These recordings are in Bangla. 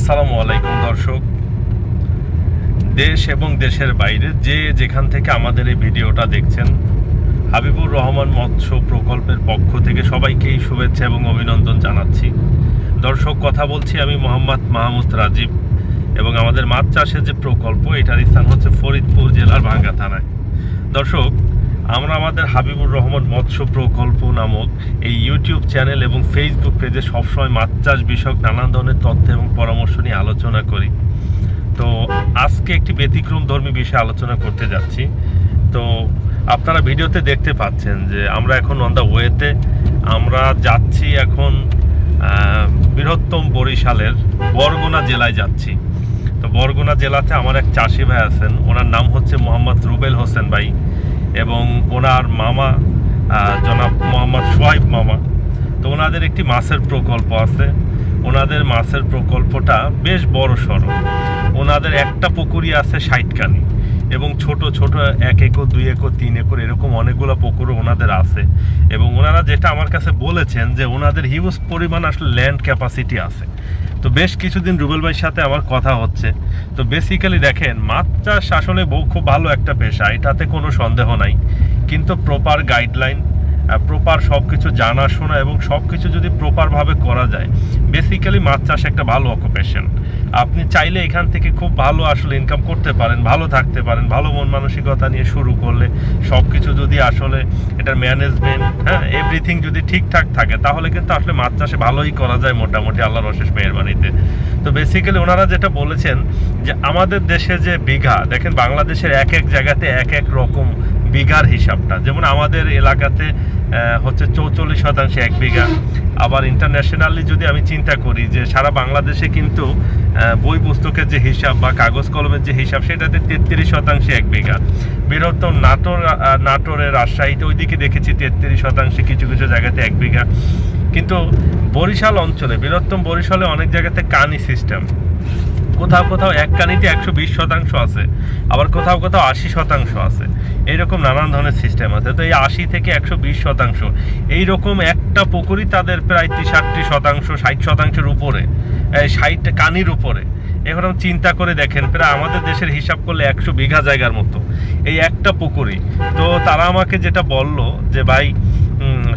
আসসালামু আলাইকুম, দর্শক। দেশ এবং দেশের বাইরে যে যেখান থেকে আমাদের এই ভিডিওটা দেখছেন, হাবিবুর রহমান মৎস্য প্রকল্পের পক্ষ থেকে সবাইকেই শুভেচ্ছা এবং অভিনন্দন জানাচ্ছি। দর্শক, কথা বলছি আমি মোহাম্মদ মাহমুদ রাজীব এবং আমাদের মাছ চাষের যে প্রকল্প, এটার স্থান হচ্ছে ফরিদপুর জেলার ভাঙ্গা থানায়। দর্শক আমরা আমাদের হাবিবুর রহমান মৎস্য প্রকল্প নামক এই ইউটিউব চ্যানেল এবং ফেসবুক পেজে সবসময় মাছ চাষ বিষয়ক নানান ধরনের তথ্য এবং পরামর্শ নিয়ে আলোচনা করি। তো আজকে একটি ব্যতিক্রম ধর্মী বিষয়ে আলোচনা করতে যাচ্ছি। তো আপনারা ভিডিওতে দেখতে পাচ্ছেন যে আমরা এখন অন দ্য ওয়েতে আমরা যাচ্ছি এখন বৃহত্তম বরিশালের বরগুনা জেলায় যাচ্ছি। তো বরগুনা জেলাতে আমার এক চাষি ভাই আছেন, ওনার নাম হচ্ছে মোহাম্মদ রুবেল হোসেন ভাই। এবং ওনার মামা জনাব মোহাম্মদ সোহাইব মামা। তো ওনাদের একটি মাছের প্রকল্প আছে। ওনাদের মাছের প্রকল্পটা বেশ বড় সড়ো। ওনাদের একটা পুকুরই আছে ষাটকানি এবং ছোট ছোট, এক একর, দুই একর, তিন একর এরকম অনেকগুলো পুকুরও ওনাদের আছে। এবং ওনারা যেটা আমার কাছে বলেছেন যে ওনাদের হিউজ পরিমাণ আসলে ল্যান্ড ক্যাপাসিটি আছে। তো বেশ কিছুদিন রুবেল ভাইয়ের সাথে আমার কথা হচ্ছে। তো বেসিক্যালি দেখেন, মাছ চাষ আসলে খুব ভালো একটা পেশা, এটাতে কোনো সন্দেহ নাই। কিন্তু প্রপার গাইডলাইন প্রপার সব কিছু জানাশোনা এবং সব কিছু যদি প্রপারভাবে করা যায় বেসিক্যালি মাছ চাষ একটা ভালো অকুপেশন আপনি চাইলে এখান থেকে খুব ভালো আসলে ইনকাম করতে পারেন, ভালো থাকতে পারেন, ভালো মন মানসিকতা নিয়ে শুরু করলে সব কিছু যদি আসলে এটার ম্যানেজমেন্ট হ্যাঁ এভরিথিং যদি ঠিকঠাক থাকে, তাহলে কিন্তু আসলে মাছ চাষে ভালোই করা যায় মোটামুটি আল্লাহর অশেষ মেহরবানিতে। তো বেসিক্যালি ওনারা যেটা বলেছেন যে আমাদের দেশে যে বিঘা, দেখেন বাংলাদেশের এক এক জায়গাতে এক এক রকম বিঘার হিসাবটা। যেমন আমাদের এলাকাতে হচ্ছে চৌচল্লিশ শতাংশে এক বিঘা। আবার ইন্টারন্যাশনালি যদি আমি চিন্তা করি যে সারা বাংলাদেশে কিন্তু বই পুস্তকের যে হিসাব বা কাগজ কলমের যে হিসাব, সেটাতে তেত্রিশ শতাংশে এক বিঘা। বৃহত্তম নাটোর নাটোরের রাজশাহীতে ওইদিকে দেখেছি তেত্রিশ শতাংশে কিছু কিছু জায়গাতে এক বিঘা। কিন্তু বরিশাল অঞ্চলে, বৃহত্তম বরিশালে অনেক জায়গাতে কানি সিস্টেম কোথাও কোথাও এক কানিতে একশো বিশ শতাংশ আছে, আবার কোথাও কোথাও আশি শতাংশ আছে। এইরকম নানান ধরনের সিস্টেম আছে। তো এই আশি থেকে একশো বিশ শতাংশ, এইরকম একটা পুকুরই তাদের প্রায় তিষট্টি শতাংশ, ষাট শতাংশের উপরে ষাট কানির উপরে। এখন চিন্তা করে দেখেন, প্রায় আমাদের দেশের হিসাব করলে একশো বিঘা জায়গার মতো। এই একটা পুকুরই। তো তারা আমাকে যেটা বলল যে, ভাই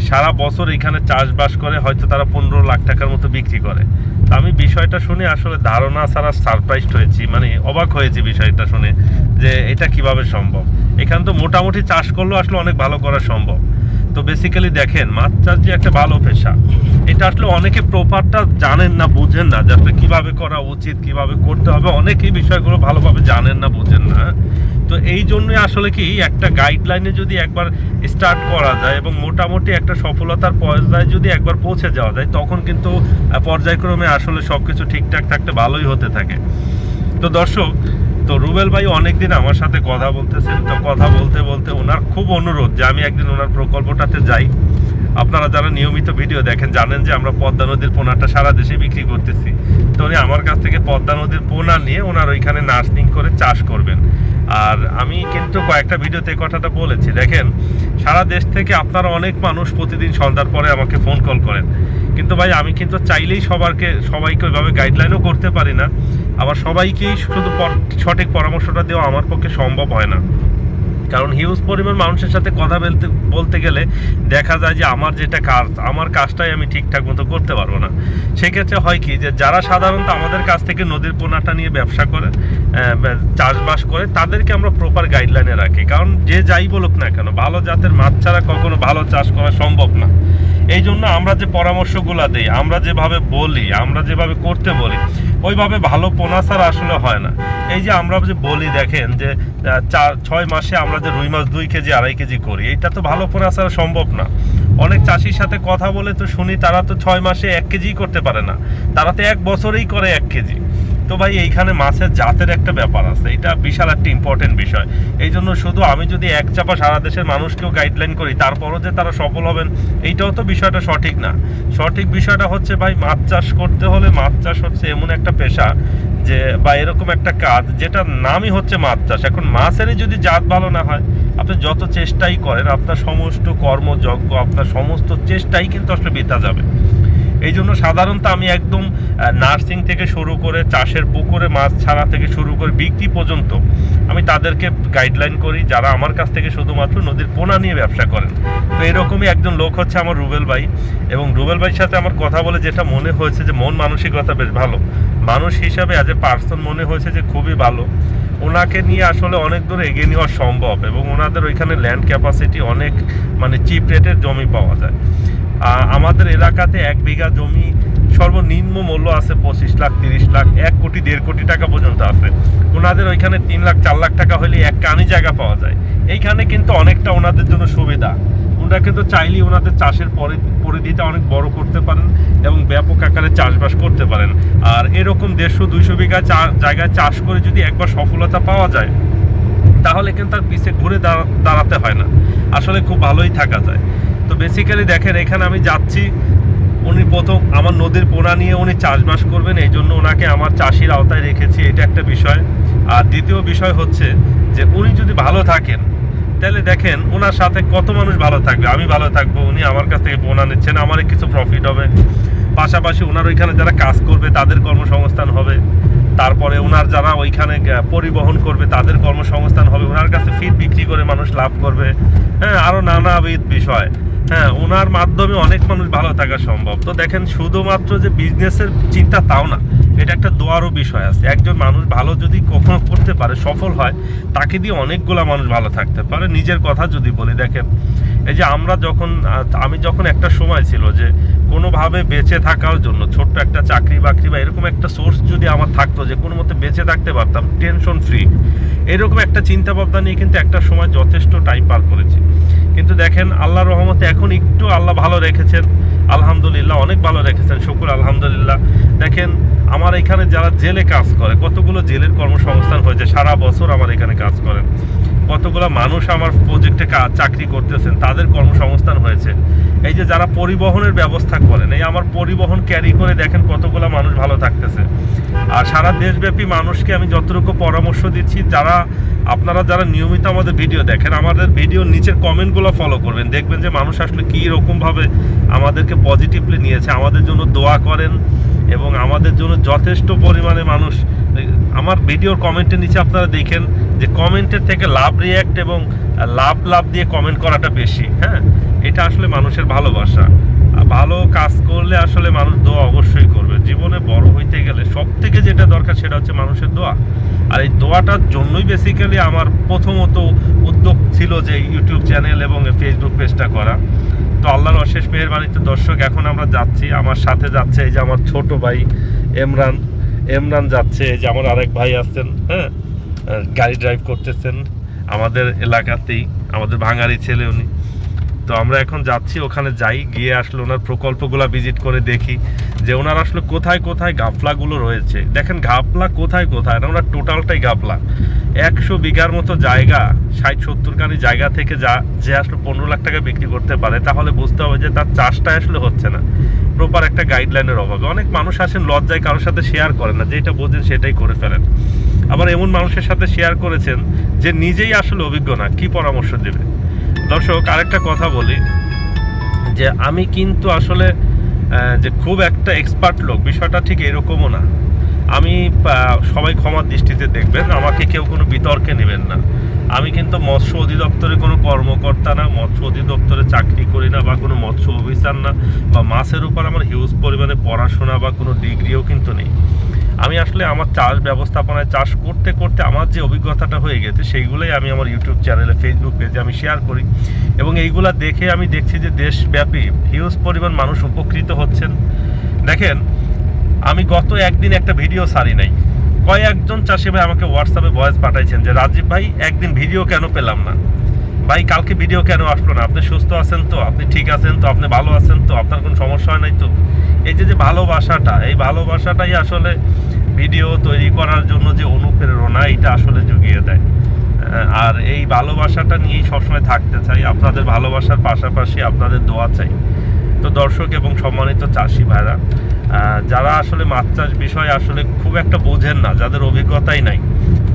সারা বছর এখানে চাষবাস করে, হয়তো তারা পনেরো লাখ টাকার মতো বিক্রি করে। তো আমি বিষয়টা শুনে আসলে ধারণা ছাড়া সারপ্রাইজড হয়েছি মানে অবাক হয়েছি বিষয়টা শুনে যে এটা কীভাবে সম্ভব। এখানে তো মোটামুটি চাষ করলেও আসলে অনেক ভালো করা সম্ভব। তো বেসিক্যালি দেখেন, মাছ চাষ যে একটা ভালো পেশা, এটা আসলে অনেকে প্রপারটা জানেন না, বুঝেন না যে আসলে কীভাবে করা উচিত, কীভাবে করতে হবে। অনেকেই বিষয়গুলো ভালোভাবে জানেন না, বুঝেন না। তো এই জন্যই আসলে কি, একটা গাইডলাইনে যদি একবার স্টার্ট করা যায় এবং মোটামুটি একটা সফলতার পর্যায়ে যদি একবার পৌঁছে যাওয়া যায়, তখন কিন্তু পর্যায়ক্রমে আসলে সব কিছু ঠিকঠাক থাকতে ভালোই হতে থাকে। তো দর্শক তো রুবেল ভাই অনেকদিন আমার সাথে কথা বলতেছেন, তো কথা বলতে বলতে ওনার খুব অনুরোধ যে আমি একদিন ওনার প্রকল্পটাতে যাই। আপনারা যারা নিয়মিত ভিডিও দেখেন জানেন যে আমরা পদ্মা নদীর পোনাটা সারা দেশে বিক্রি করতেছি। তো উনি আমার কাছ থেকে পদ্মা নদীর পোনা নিয়ে ওনার ওইখানে নার্সিং করে চাষ করবেন। আর আমি কিন্তু কয়েকটা ভিডিওতে কথাটা বলেছি। দেখেন, সারা দেশ থেকে আপনারা অনেক মানুষ প্রতিদিন সন্ধ্যার পরে আমাকে ফোন কল করেন। কিন্তু ভাই, আমি কিন্তু চাইলেই সবারকে, সবাইকে ওইভাবে গাইডলাইনও করতে পারি না। আবার সবাইকেই শুধু সঠিক পরামর্শটা দেওয়া আমার পক্ষে সম্ভব হয় না। কারণ হিউজ পরিমাণ মানুষের সাথে কথা বলতে বলতে গেলে দেখা যায় যে আমার যেটা কাজ, আমার কাজটাই আমি ঠিকঠাক মতো করতে পারব না। সেক্ষেত্রে হয় কি যে যারা সাধারণত আমাদের কাছ থেকে নদীর পোনাটা নিয়ে ব্যবসা করে চাষবাস করে, তাদেরকে আমরা প্রপার গাইডলাইনে রাখি। কারণ যে যাই বলুক না কেন, ভালো জাতের মাছ ছাড়া কখনো ভালো চাষ করা সম্ভব না। এই জন্য আমরা যে পরামর্শগুলো দিই, আমরা যেভাবে বলি, আমরা যেভাবে করতে বলি, ওইভাবে ভালো পোনা ছাড়া আসলে হয় না। এই যে আমরা যে বলি, দেখেন যে চার, ছয় মাসে আমরা যে রুই মাছ দুই কেজি, আড়াই কেজি করি, এটা তো ভালো পোনা ছাড়া সম্ভব না। অনেক চাষির সাথে কথা বলে তো শুনি, তারা তো ছয় মাসে এক কেজিই করতে পারে না। তারা তো এক বছরেই করে এক কেজি। তো ভাই, এইখানে মাছের জাতের একটা ব্যাপার আছে। এটা বিশাল একটা ইম্পর্টেন্ট বিষয়। এই জন্য শুধু আমি যদি এক চাপা সারা দেশের মানুষকেও গাইডলাইন করি, তারপরও যে তারা সফল হবেন, এইটাও তো বিষয়টা সঠিক না। সঠিক বিষয়টা হচ্ছে ভাই, মাছ চাষ করতে হলে মাছ চাষ হচ্ছে এমন একটা পেশা যে, বা এরকম একটা কাজ যেটার নামই হচ্ছে মাছ চাষ। এখন মাছেরই যদি জাত ভালো না হয়, আপনি যত চেষ্টাই করেন, আপনার সমস্ত কর্মযজ্ঞ, আপনার সমস্ত চেষ্টাই কিন্তু আসলে বৃথা যাবে। এই জন্য সাধারণত আমি একদম নার্সিং থেকে শুরু করে চাষের পুকুরে মাছ ছাড়া থেকে শুরু করে বিক্রি পর্যন্ত আমি তাদেরকে গাইডলাইন করি, যারা আমার কাছ থেকে শুধুমাত্র নদীর পোনা নিয়ে ব্যবসা করেন। তো এরকমই একজন লোক হচ্ছে আমার রুবেল ভাই এবং রুবেল ভাইয়ের সাথে আমার কথা বলে যেটা মনে হয়েছে যে মন মানসিকতা বেশ ভালো। মানুষ হিসাবে অ্যাজ এ পার্সন মনে হয়েছে যে খুবই ভালো। ওনাকে নিয়ে আসলে অনেক দূর এগিয়ে নেওয়া সম্ভব এবং ওনাদের ওইখানে ল্যান্ড ক্যাপাসিটি অনেক মানে চিপ রেটের জমি পাওয়া যায়। আমাদের এলাকাতে এক বিঘা জমি সর্বনিম্ন মূল্য আছে পঁচিশ লাখ, তিরিশ লাখ, এক কোটি, দেড় কোটি টাকা পর্যন্ত আছে। ওনাদের ওইখানে তিন লাখ, চার লাখ টাকা হলে এক কানি জায়গা পাওয়া যায়। এইখানে কিন্তু অনেকটা ওনাদের জন্য সুবিধা। ওনারা কিন্তু চাইলেই ওনাদের চাষের পরে পরিধিটা অনেক বড় করতে পারেন এবং ব্যাপক আকারে চাষবাস করতে পারেন। আর এরকম দেড়শো, দুইশো বিঘা জায়গায় চাষ করে যদি একবার সফলতা পাওয়া যায়, তাহলে কিন্তু তার পিছে ঘুরে দাঁড়া- দাঁড়াতে হয় না। আসলে খুব ভালোই থাকা যায়। তো বেসিক্যালি দেখেন, এখানে আমি যাচ্ছি। উনি প্রথম আমার নদীর পোনা নিয়ে উনি চাষবাস করবেন, এই জন্য ওনাকে আমার চাষির আওতায় রেখেছি, এটা একটা বিষয়। আর দ্বিতীয় বিষয় হচ্ছে যে উনি যদি ভালো থাকেন, তাহলে দেখেন ওনার সাথে কত মানুষ ভালো থাকবে। আমি ভালো থাকব, উনি আমার কাছ থেকে পোনা নিচ্ছেন, আমার কিছু প্রফিট হবে। পাশাপাশি ওনার ওইখানে যারা কাজ করবে, তাদের কর্মসংস্থান হবে। তারপরে ওনার যারা ওইখানে পরিবহন করবে, তাদের কর্মসংস্থান হবে। ওনার কাছে ফিট বিক্রি করে মানুষ লাভ করবে। হ্যাঁ আরও নানাবিধ বিষয়। হ্যাঁ ওনার মাধ্যমে অনেক মানুষ ভালো থাকা সম্ভব। তো দেখেন, শুধুমাত্র যে বিজনেসের চিন্তা তাও না, এটা একটা দোয়ারও বিষয় আছে। একজন মানুষ ভালো যদি কখনো করতে পারে, সফল হয়, তাকে দিয়ে অনেকগুলা মানুষ ভালো থাকতে পারে। নিজের কথা যদি বলি, দেখেন, এই যে আমরা যখন আমি যখন একটা সময় ছিল যে কোনোভাবে বেঁচে থাকার জন্য, ছোট্ট একটা চাকরি বাকরি বা এরকম একটা সোর্স যদি আমার থাকতো যে কোনো মতে বেঁচে থাকতে পারতাম টেনশন ফ্রি এরকম একটা চিন্তা ভাবনা নিয়ে কিন্তু একটা সময় যথেষ্ট টাইম পার করেছি। কিন্তু দেখেন, আল্লাহর রহমতে এখন একটু আল্লাহ ভালো রেখেছেন, আলহামদুলিল্লাহ অনেক ভালো রেখেছেন, শুকুর, আলহামদুলিল্লাহ। দেখেন, আমার এখানে যারা জেলে কাজ করে, কতগুলো জেলের কর্মসংস্থান হয়েছে, সারা বছর আমার এখানে কাজ করেন। কতগুলো মানুষ আমার প্রজেক্টে চাকরি করতেছেন, তাদের কর্মসংস্থান হয়েছে। এই যে যারা পরিবহনের ব্যবস্থা করেন, এই আমার পরিবহন ক্যারি করে দেখেন কতগুলো মানুষ ভালো থাকতেছে। আর সারা দেশব্যাপী মানুষকে আমি যতটুকু পরামর্শ দিচ্ছি, যারা, আপনারা যারা নিয়মিত আমাদের ভিডিও দেখেন, আমাদের ভিডিওর নিচের কমেন্টগুলো ফলো করবেন। দেখবেন যে মানুষ আসলে কী রকমভাবে আমাদেরকে পজিটিভলি নিয়েছে, আমাদের জন্য দোয়া করেন এবং আমাদের জন্য যথেষ্ট পরিমাণে মানুষ আমার ভিডিওর কমেন্টের নিচে আপনারা দেখেন। যে কমেন্টের থেকে লাভ রিয়্যাক্ট এবং লাভ লাভ দিয়ে কমেন্ট করাটা বেশি হ্যাঁ? এটা আসলে মানুষের ভালোবাসা। ভালো কাজ করলে আসলে মানুষ দোয়া অবশ্যই করবে। জীবনে বড় হইতে গেলে সব থেকে যেটা দরকার সেটা হচ্ছে মানুষের দোয়া। আর এই দোয়াটার জন্যই বেসিক্যালি আমার প্রথমত উদ্যোগ ছিল যে ইউটিউব চ্যানেল এবং ফেসবুক পেজটা করা। তো আল্লাহর অশেষ মেহরবানিতে দর্শক, এখন আমরা যাচ্ছি। আমার সাথে যাচ্ছে এই যে আমার ছোট ভাই এমরান এমরান যাচ্ছে, এই যে আমার আরেক ভাই আসছেন হ্যাঁ? গাড়ি ড্রাইভ করতেছেন আমাদের এলাকাতেই, আমাদের ভাঙারি ছেলে উনি। তো আমরা এখন যাচ্ছি, ওখানে যাই, গিয়ে আসলে ওনার প্রকল্পগুলো ভিজিট করে দেখি যে ওনার আসলে কোথায় কোথায় গাফলাগুলো রয়েছে। দেখেন, গাফলা কোথায় কোথায় না, ওনার টোটালটাই গাফলা। একশো বিঘার মতো জায়গা, ষাট, সত্তর কানি জায়গা থেকে যা, যে আসলে পনেরো লাখ টাকা বিক্রি করতে পারে, তাহলে বুঝতে হবে যে তার চাষটা আসলে হচ্ছে না। প্রপার একটা গাইডলাইনের অভাবে। অনেক মানুষ আসেন, লজ্জায় কারোর সাথে শেয়ার করেন না, যেটা বোঝেন সেটাই করে ফেলেন। আবার এমন মানুষের সাথে শেয়ার করেছেন যে নিজেই আসলে অভিজ্ঞ না। কি পরামর্শ দেবে? দর্শক, আরেকটা কথা বলি, যে আমি কিন্তু আসলে যে খুব একটা এক্সপার্ট লোক, বিষয়টা ঠিক এরকমও না। আমি সবাই ক্ষমার দৃষ্টিতে দেখবেন, আমাকে কেউ কোনো বিতর্কে নেবেন না। আমি কিন্তু মৎস্য অধিদপ্তরে কোনো কর্মকর্তা না, মৎস্য অধিদপ্তরে চাকরি করি না বা কোনো মৎস্য অফিসার না, বা মাছের উপর আমার হিউজ পরিমাণে পড়াশোনা বা কোনো ডিগ্রিও কিন্তু নেই। আমি আসলে আমার চাষ ব্যবস্থাপনায় চাষ করতে করতে আমার যে অভিজ্ঞতাটা হয়ে গেছে, সেইগুলোই আমি আমার ইউটিউব চ্যানেলে ফেসবুক পেজে আমি শেয়ার করি। এবং এইগুলা দেখে আমি দেখছি যে দেশব্যাপী হিউজ পরিমাণ মানুষ উপকৃত হচ্ছেন। দেখেন, আমি গত একদিন একটা ভিডিও সারি নাই। কয়েকজন চাষি ভাই আমাকে হোয়াটসঅ্যাপে ভয়েস পাঠাইছেন যে, রাজীব ভাই, একদিন ভিডিও কেন পেলাম না? ভাই, কালকে ভিডিও কেন আসলো না? আপনি সুস্থ আছেন তো? আপনি ঠিক আছেন তো? আপনি ভালো আছেন তো? আপনার কোনো সমস্যা হয় নাই তো? এই যে যে ভালোবাসাটা, এই ভালোবাসাটাই আসলে ভিডিও তৈরি করার জন্য যে অনুপ্রেরণা, এটা আসলে জুগিয়ে দেয়। আর এই ভালোবাসাটা নিয়েই সবসময় থাকতে চাই। আপনাদের ভালোবাসার পাশাপাশি আপনাদের দোয়া চাই। তো দর্শক এবং সম্মানিত চাষি ভাইরা যারা আসলে মাছ চাষ বিষয়ে আসলে খুব একটা বোঝেন না, যাদের অভিজ্ঞতাই নাই,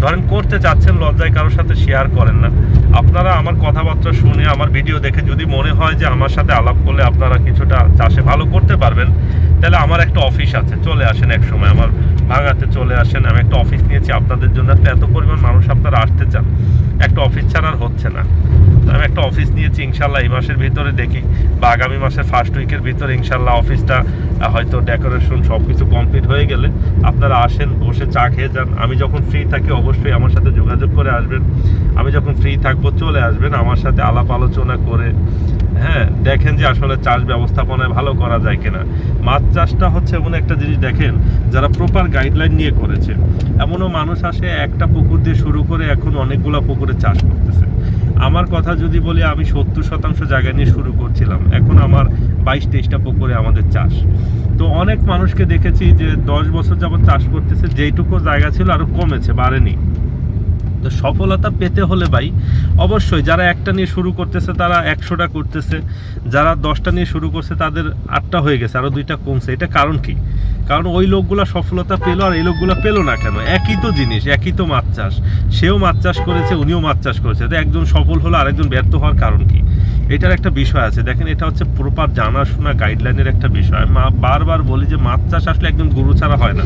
ধরেন করতে চাচ্ছেন, লজ্জায় কারোর সাথে শেয়ার করেন না। আপনারা আমার কথাবার্তা শুনে, আমার ভিডিও দেখে যদি মনে হয় যে আমার সাথে আলাপ করলে আপনারা কিছুটা চাষে ভালো করতে পারবেন, তাহলে আমার একটা অফিস আছে, চলে আসেন এক সময় আমার ভাঙাতে চলে আসেন আমি একটা অফিস নিয়েছি, আপনাদের জন্য এত পরিমাণ মানুষ আপনারা আসতে চান, একটা অফিস ছাড়া আর হচ্ছে না। আমি একটা অফিস নিয়েছি, ইনশাল্লাহ এই মাসের ভিতরে দেখি, বা আগামী মাসের ফার্স্ট উইকের ভিতরে ইনশাল্লাহ অফিসটা হয়তো ডেকোরেশন সব কিছু কমপ্লিট হয়ে গেলে আপনারা আসেন, বসে চা খেয়ে যান। আমি যখন ফ্রি থাকি, অবশ্যই আমার সাথে যোগাযোগ করে আসবেন। আমি যখন ফ্রি থাকব, চলে আসবেন আমার সাথে আলাপ আলোচনা করে। হ্যাঁ দেখেন যে আসলে চাষ ব্যবস্থাপনায় ভালো করা যায় কিনা। মাছ চাষটা হচ্ছে এমন একটা জিনিস দেখেন, যারা প্রপার গাইডলাইন নিয়ে করেছে এমনও মানুষ আসে, একটা পুকুর দিয়ে শুরু করে এখন অনেকগুলো পুকুরে চাষ করতেছে। আমার কথা যদি বলি, আমি সত্তর শতাংশ জায়গা নিয়ে শুরু করছিলাম। এখন আমার বাইশ তেইশটা পুকুরে আমাদের চাষ। তো অনেক মানুষকে দেখেছি যে দশ বছর যাবত চাষ করতেছে, যেইটুকু জায়গা ছিল আরও কমেছে, বাড়েনি। তো সফলতা পেতে হলে ভাই, অবশ্যই যারা একটা নিয়ে শুরু করতেছে, তারা একশোটা করতেছে। যারা দশটা নিয়ে শুরু করছে, তাদের আটটা হয়ে গেছে আরও দুইটা কমছে। এটা কারণ কি? কারণ ওই লোকগুলো সফলতা পেল আর এই লোকগুলো পেল না কেন? একই তো জিনিস, একই তো মাছ চাষ। সেও মাছ চাষ করেছে, উনিও মাছ চাষ করেছে। তো একজন সফল হলো, আরেকজন ব্যর্থ হওয়ার কারণ কি? এটার একটা বিষয় আছে। দেখেন, এটা হচ্ছে প্রপার জানাশোনা গাইডলাইনের একটা বিষয়। মা, বারবার বলি যে মাছ চাষ আসলে একজন গুরু ছাড়া হয় না।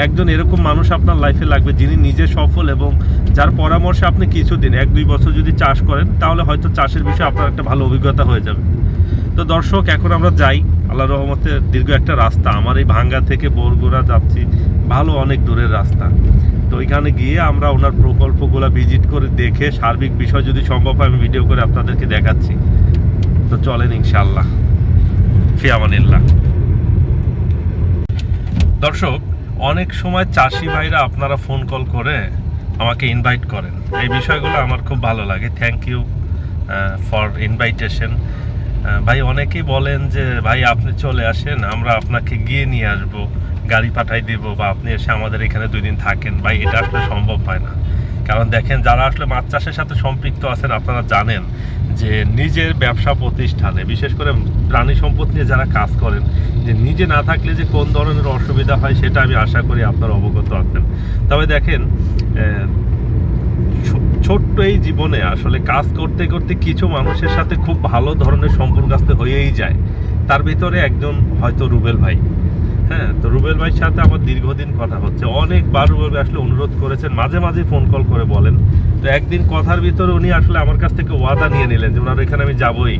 একজন এরকম মানুষ আপনার লাইফে লাগবে যিনি নিজে সফল এবং যার পরামর্শে আপনি কিছুদিন, এক দুই বছর যদি চাষ করেন, তাহলে হয়তো চাষের বিষয়ে আপনার একটা ভালো অভিজ্ঞতা হয়ে যাবে। তো দর্শক, এখন আমরা যাই। আল্লাহ রহমতে দীর্ঘ একটা রাস্তা। আমার এই ভাঙ্গা থেকে বরগুড়া যাচ্ছি। ভালো অনেক দূরের রাস্তা। তো ওইখানে গিয়ে আমরা ওনার প্রকল্পগুলো ভিজিট করে দেখে সার্বিক বিষয় যদি সম্ভব হয়, আমি ভিডিও করে আপনাদেরকে দেখাচ্ছি। তো চলেন ইনশাল্লাহ ফিয়ামানিল্লাহ। দর্শক, অনেক সময় চাষি ভাইরা আপনারা ফোন কল করে আমাকে ইনভাইট করেন। এই বিষয়গুলো আমার খুব ভালো লাগে। থ্যাংক ইউ ফর ইনভাইটেশন ভাই, অনেকেই বলেন যে, ভাই, আপনি চলে আসেন, আমরা আপনাকে গিয়ে নিয়ে আসব, গাড়ি পাঠাই দিব বা আপনি এসে আমাদের এখানে দুই দিন থাকেন। ভাই, এটা আসলে সম্ভব হয় না। কারণ দেখেন, যারা আসলে মাছ চাষের সাথে সম্পৃক্ত আছেন, আপনারা জানেন যে, নিজের ব্যবসা প্রতিষ্ঠানে, বিশেষ করে প্রাণী সম্পদ নিয়ে যারা কাজ করেন, যে নিজে না থাকলে যে কোন ধরনের অসুবিধা হয়, সেটা আমি আশা করি আপনারা অবগত আছেন। তবে দেখেন ছোট্ট এই জীবনে আসলে কাজ করতে করতে কিছু মানুষের সাথে খুব ভালো ধরনের সম্পর্ক আসতে হয়েই যায়। তার ভিতরে একজন হয়তো রুবেল ভাই। হ্যাঁ তো রুবেল ভাইয়ের সাথে আমার দীর্ঘদিন কথা হচ্ছে। অনেকবার রুবেল ভাই আসলে অনুরোধ করেছেন, মাঝে মাঝে ফোন কল করে বলেন। তো একদিন কথার ভিতরে উনি আসলে আমার কাছ থেকে ওয়াদা নিয়ে নিলেন যে ওনার এখানে আমি যাবই।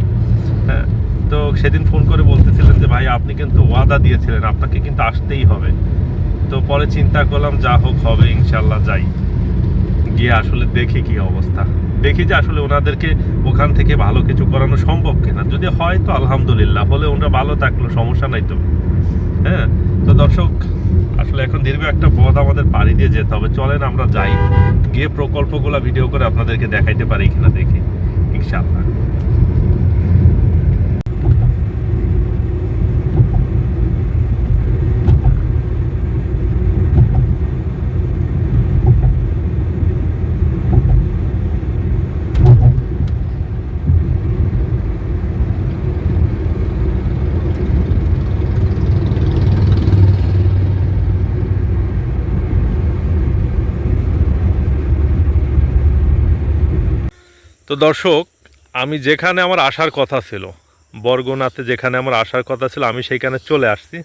হ্যাঁ তো সেদিন ফোন করে বলতেছিলেন যে, ভাই, আপনি কিন্তু ওয়াদা দিয়েছিলেন, আপনাকে কিন্তু আসতেই হবে। তো পরে চিন্তা করলাম, যা হোক হবে ইনশাল্লাহ যাই। গিয়ে আসলে দেখি কি অবস্থা? দেখি যে আসলে ওনাদেরকে ওখান থেকে ভালো কিছু করানো সম্ভব কিনা। যদি হয় তো আলহামদুলিল্লাহ, হলে ওনারা ভালো থাকল, সমস্যা নাই তো। হ্যাঁ? তো দর্শক, আসলে এখন দীর্ঘ একটা পথ আমাদের পাড়ি দিয়ে যেতে হবে। চলেন আমরা যাই। গিয়ে প্রকল্পগুলো ভিডিও করে আপনাদেরকে দেখাইতে পারি কিনা দেখি। ইনশাআল্লাহ। তো দর্শক, আমি যেখানে আমার আসার কথা ছিল, বরগুনাতে যেখানে আমার আসার কথা ছিল, আমি সেইখানে চলে আসছি।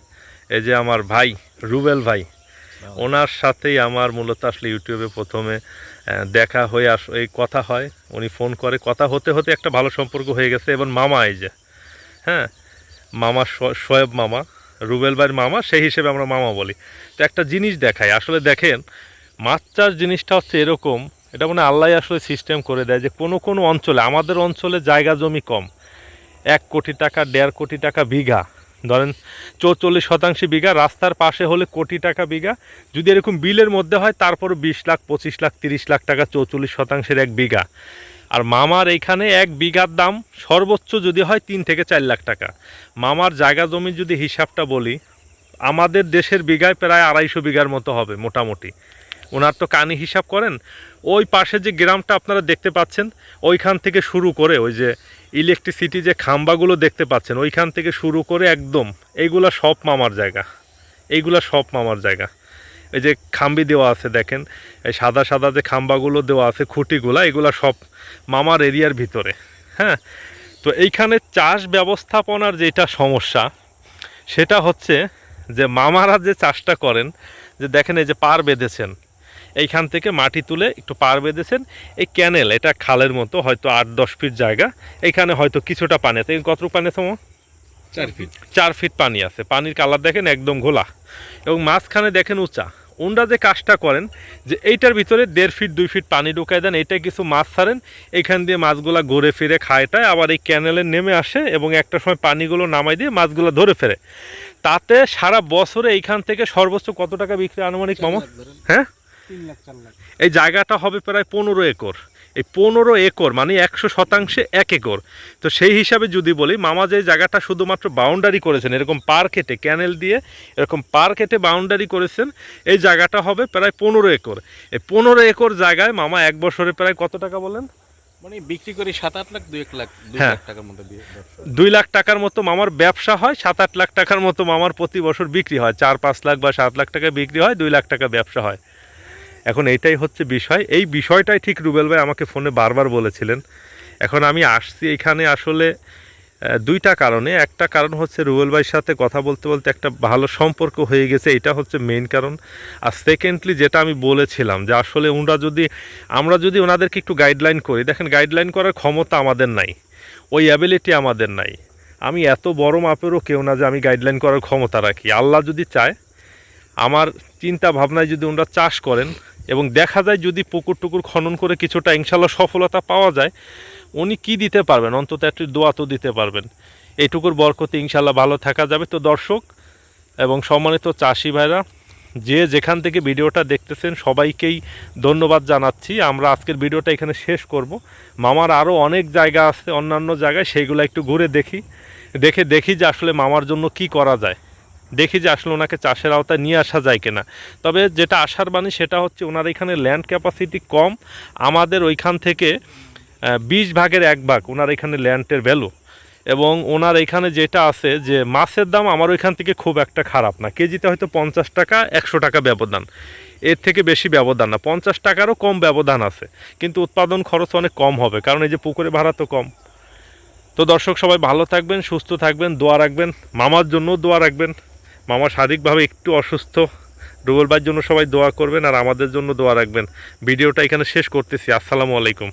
এই যে আমার ভাই, রুবেল ভাই, ওনার সাথেই আমার মূলত আসলে ইউটিউবে প্রথমে দেখা হয়ে আস, এই কথা হয়। উনি ফোন করে, কথা হতে হতে একটা ভালো সম্পর্ক হয়ে গেছে। এবং মামা এই যে হ্যাঁ মামা শোয়েব মামা, রুবেল ভাইয়ের মামা, সেই হিসেবে আমরা মামা বলি। তো একটা জিনিস দেখাই। আসলে দেখেন মাছ চাষ জিনিসটা হচ্ছে এরকম এটা মানে আল্লাহ আসলে সিস্টেম করে দেয় যে কোনো কোনো অঞ্চলে, আমাদের অঞ্চলে জায়গা জমি কম। এক কোটি টাকা, দেড় কোটি টাকা বিঘা। ধরেন চৌচল্লিশ শতাংশ বিঘা, রাস্তার পাশে হলে কোটি টাকা বিঘা। যদি এরকম বিলের মধ্যে হয় তারপর বিশ লাখ, পঁচিশ লাখ, তিরিশ লাখ টাকা চৌচল্লিশ শতাংশের এক বিঘা। আর মামার এইখানে এক বিঘার দাম সর্বোচ্চ যদি হয়, তিন থেকে চার লাখ টাকা। মামার জায়গা জমির যদি হিসাবটা বলি, আমাদের দেশের বিঘায় প্রায় আড়াইশো বিঘার মতো হবে মোটামুটি। ওনার তো কানি হিসাব করেন। ওই পাশে যে গ্রামটা আপনারা দেখতে পাচ্ছেন, ওইখান থেকে শুরু করে ওই যে ইলেকট্রিসিটি যে খাম্বাগুলো দেখতে পাচ্ছেন, ওইখান থেকে শুরু করে একদম এইগুলা সব মামার জায়গা। এইগুলা সব মামার জায়গা। এই যে খাম্বি দেওয়া আছে দেখেন, এই সাদা সাদা যে খাম্বাগুলো দেওয়া আছে, খুঁটিগুলা, এগুলা সব মামার এরিয়ার ভিতরে। হ্যাঁ? তো এইখানে চাষ ব্যবস্থাপনার যেটা সমস্যা, সেটা হচ্ছে যে মামারা যে চাষটা করেন, যে দেখেন এই যে পার বেঁধেছেন এইখান থেকে মাটি তুলে একটু পার বেঁধেছেন। এই ক্যানেল এটা খালের মতো হয়তো আট দশ ফিট জায়গা। এইখানে হয়তো কিছুটা পানি আছে। কতটুকু পানি আছে চার ফিট। চার ফিট পানি আছে। পানির কালার দেখেন একদম ঘোলা। এবং মাঝখানে দেখেন উঁচা। ওনরা যে কাজটা করেন যে এইটার ভিতরে দেড় ফিট দুই ফিট পানি ঢুকাই দেন। এইটাই কিছু মাছ ছাড়েন। এইখান দিয়ে মাছগুলা ঘুরে ফিরে খায়টায় আবার এই ক্যানেলে নেমে আসে এবং একটা সময় পানিগুলো নামাই দিয়ে মাছগুলো ধরে ফেরে। তাতে সারা বছরে এইখান থেকে সর্বোচ্চ কত টাকা বিক্রি আনুমানিক মামা? হ্যাঁ? এই জায়গাটা হবে প্রায় পনেরো একর। এই পনেরো একর মানে একশো শতাংশে এক একর। তো সেই হিসাবে যদি বলি মামা যে জায়গাটা শুধুমাত্র বাউন্ডারি করেছেন এরকম পার কেটে ক্যানেল দিয়ে এরকম পার কেটে বাউন্ডারি করেছেন এই জায়গাটা হবে প্রায় পনেরো একর। এই পনেরো একর জায়গায় মামা এক বছরে প্রায় কত টাকা বলেন? মানে বিক্রি করি সাত আট লাখ দুই এক লাখ দুই হ্যাঁ। লাখ টাকার মতো দিয়ে দুই লাখ টাকার মতো মামার ব্যবসা হয় সাত আট লাখ টাকার মতো মামার প্রতি বছর বিক্রি হয়। চার পাঁচ লাখ বা সাত লাখ টাকা বিক্রি হয় দুই লাখ টাকা ব্যবসা হয়। এখন এইটাই হচ্ছে বিষয়। এই বিষয়টাই ঠিক রুবেল ভাই আমাকে ফোনে বারবার বলেছিলেন। এখন আমি আসছি এখানে আসলে দুইটা কারণে। একটা কারণ হচ্ছে রুবেল ভাইয়ের সাথে কথা বলতে বলতে একটা ভালো সম্পর্ক হয়ে গেছে, এটা হচ্ছে মেইন কারণ। আর সেকেন্ডলি যেটা আমি বলেছিলাম যে আসলে ওনারা যদি, আমরা যদি ওনাদেরকে একটু গাইডলাইন করি, দেখেন গাইডলাইন করার ক্ষমতা আমাদের নাই, ওই অ্যাবিলিটি আমাদের নাই। আমি এত বড় মাপেরও কেউ না যে আমি গাইডলাইন করার ক্ষমতা রাখি। আল্লাহ যদি চায়, আমার চিন্তা ভাবনায় যদি ওনারা চাষ করেন এবং দেখা যায় যদি পুকুর টুকুর খনন করে কিছুটা ইনশাল্লাহ সফলতা পাওয়া যায়, উনি কি দিতে পারবেন? অন্তত একটি দোয়া তো দিতে পারবেন। এইটুকুর বরকতে ইনশাল্লাহ ভালো থাকা যাবে। তো দর্শক এবং সম্মানিত চাষি ভাইরা, যে যেখান থেকে ভিডিওটা দেখতেছেন, সবাইকেই ধন্যবাদ জানাচ্ছি। আমরা আজকের ভিডিওটা এখানে শেষ করব। মামার আরও অনেক জায়গা আছে, অন্যান্য জায়গায়, সেইগুলো একটু ঘুরে দেখি। দেখে দেখি যে আসলে মামার জন্য কি করা যায়। দেখি যে আসলে ওনাকে চাষের আওতায় নিয়ে আসা যায় কিনা। তবে যেটা আসার বাণী সেটা হচ্ছে ওনার এখানে ল্যান্ড ক্যাপাসিটি কম। আমাদের ওইখান থেকে বিশ ভাগের এক ভাগ ওনার এখানে ল্যান্ডের ভ্যালু এবং ওনার এখানে যেটা আছে যে মাছের দাম আমার ওইখান থেকে খুব একটা খারাপ না। কেজিতে হয়তো পঞ্চাশ টাকা, একশো টাকা ব্যবধান। এর থেকে বেশি ব্যবধান না। পঞ্চাশ টাকারও কম ব্যবধান আছে। কিন্তু উৎপাদন খরচ অনেক কম হবে, কারণ এই যে পুকুরে ভাড়া তো কম। তো দর্শক সবাই ভালো থাকবেন, সুস্থ থাকবেন, দোয়া রাখবেন, মামার জন্য দোয়া রাখবেন। মামা শারীরিকভাবে একটু অসুস্থ। ডুবলবার জন্য সবাই দোয়া করবেন আর আমাদের জন্য দোয়া রাখবেন। ভিডিওটা এখানে শেষ করতেছি। আসসালামু আলাইকুম।